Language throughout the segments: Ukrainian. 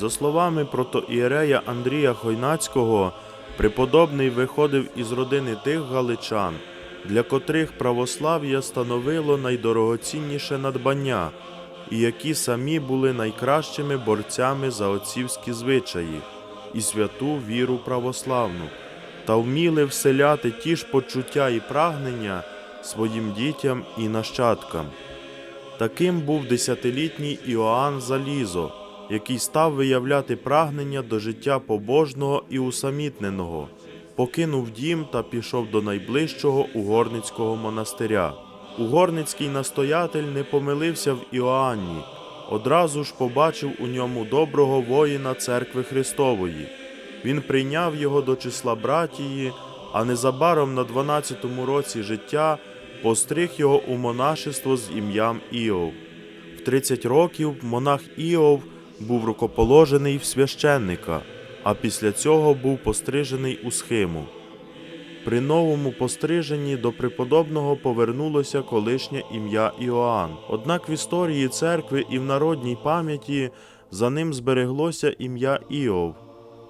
За словами протоіерея Андрія Хойнацького, преподобний виходив із родини тих галичан, для котрих православ'я становило найдорогоцінніше надбання, і які самі були найкращими борцями за отцівські звичаї і святу віру православну, та вміли вселяти ті ж почуття і прагнення своїм дітям і нащадкам. Таким був десятилітній Іоанн Залізо, який став виявляти прагнення до життя побожного і усамітненого, покинув дім та пішов до найближчого угорницького монастиря. Угорницький настоятель не помилився в Іоанні, одразу ж побачив у ньому доброго воїна церкви Христової. Він прийняв його до числа братії, а незабаром на 12-му році життя постриг його у монашество з ім'ям Іов. В 30 років монах Іов був рукоположений в священника, а після цього був пострижений у схиму. При новому постриженні до преподобного повернулося колишнє ім'я Іоанн. Однак в історії церкви і в народній пам'яті за ним збереглося ім'я Іов,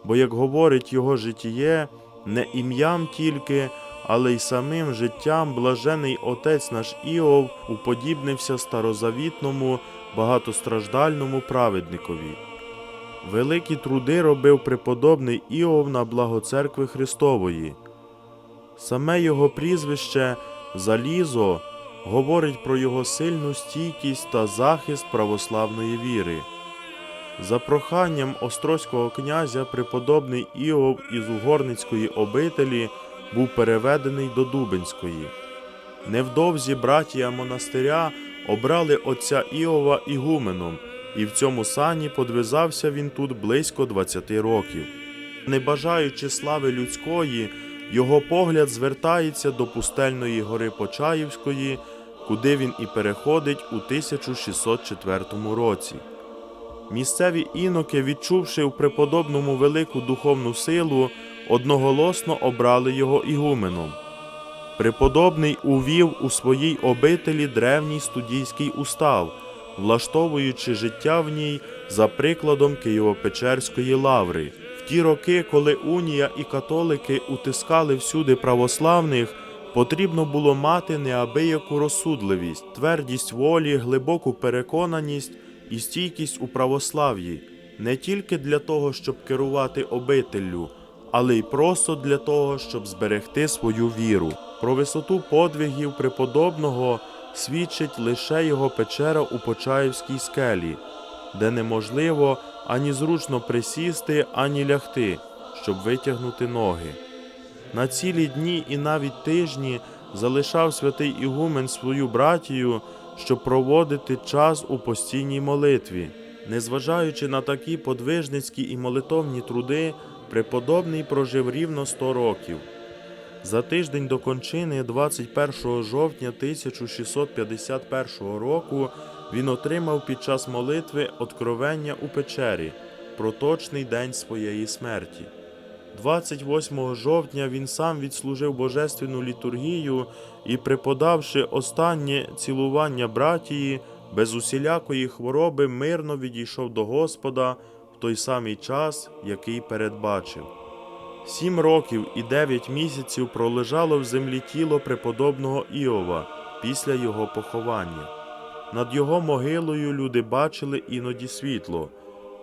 бо, як говорить його житіє, не ім'ям тільки, але й самим життям блажений отець наш Іов уподібнився старозавітному багатостраждальному праведникові. Великі труди робив преподобний Іов на благо церкви Христової. Саме його прізвище Залізо говорить про його сильну стійкість та захист православної віри. За проханням острозького князя преподобний Іов із Угорницької обителі був переведений до Дубенської. Невдовзі братія монастиря обрали отця Іова ігуменом, і в цьому сані подвизався він тут близько 20 років. Не бажаючи слави людської, його погляд звертається до пустельної гори Почаївської, куди він і переходить у 1604 році. Місцеві іноки, відчувши в преподобному велику духовну силу, одноголосно обрали його ігуменом. Преподобний увів у своїй обителі древній студійський устав, влаштовуючи життя в ній за прикладом Києво-Печерської лаври. В ті роки, коли унія і католики утискали всюди православних, потрібно було мати неабияку розсудливість, твердість волі, глибоку переконаність і стійкість у православ'ї, не тільки для того, щоб керувати обителлю, але й просто для того, щоб зберегти свою віру. Про висоту подвигів преподобного свідчить лише його печера у Почаївській скелі, де неможливо ані зручно присісти, ані лягти, щоб витягнути ноги. На цілі дні і навіть тижні залишав святий Ігумен свою братію, щоб проводити час у постійній молитві. Незважаючи на такі подвижницькі і молитовні труди, преподобний прожив рівно 100 років. За тиждень до кончини, 21 жовтня 1651 року, він отримав під час молитви откровення у печері про точний день своєї смерті. 28 жовтня він сам відслужив божественну літургію і, преподавши останнє цілування братії, без усілякої хвороби мирно відійшов до Господа той самий час, який передбачив. Сім років і дев'ять місяців пролежало в землі тіло преподобного Іова після його поховання. Над його могилою люди бачили іноді світло.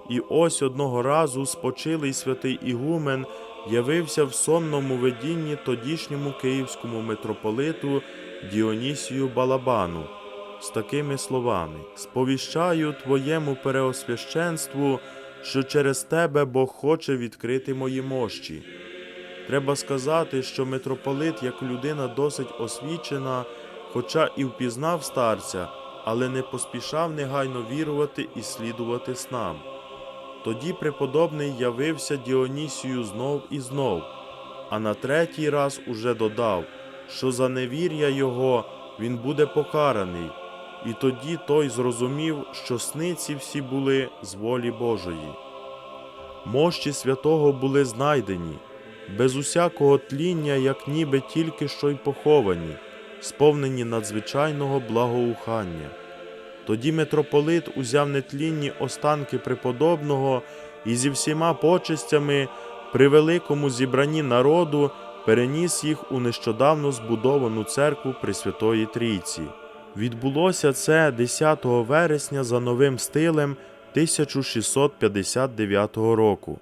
І ось одного разу спочилий святий Ігумен явився в сонному видінні тодішньому київському митрополиту Діонісію Балабану з такими словами: Сповіщаю твоєму переосвященству, що через тебе Бог хоче відкрити мої мощі. Треба сказати, що митрополит, як людина досить освічена, хоча і впізнав старця, але не поспішав негайно вірувати і слідувати снам. Тоді преподобний явився Діонісію знов і знов, а на третій раз уже додав, що за невір'я його він буде покараний, і тоді той зрозумів, що сни ці всі були з волі Божої. Мощі святого були знайдені, без усякого тління, як ніби тільки що й поховані, сповнені надзвичайного благоухання. Тоді митрополит узяв нетлінні останки преподобного і зі всіма почестями при великому зібранні народу переніс їх у нещодавно збудовану церкву Пресвятої Трійці. Відбулося це 10 вересня за новим стилем 1659 року.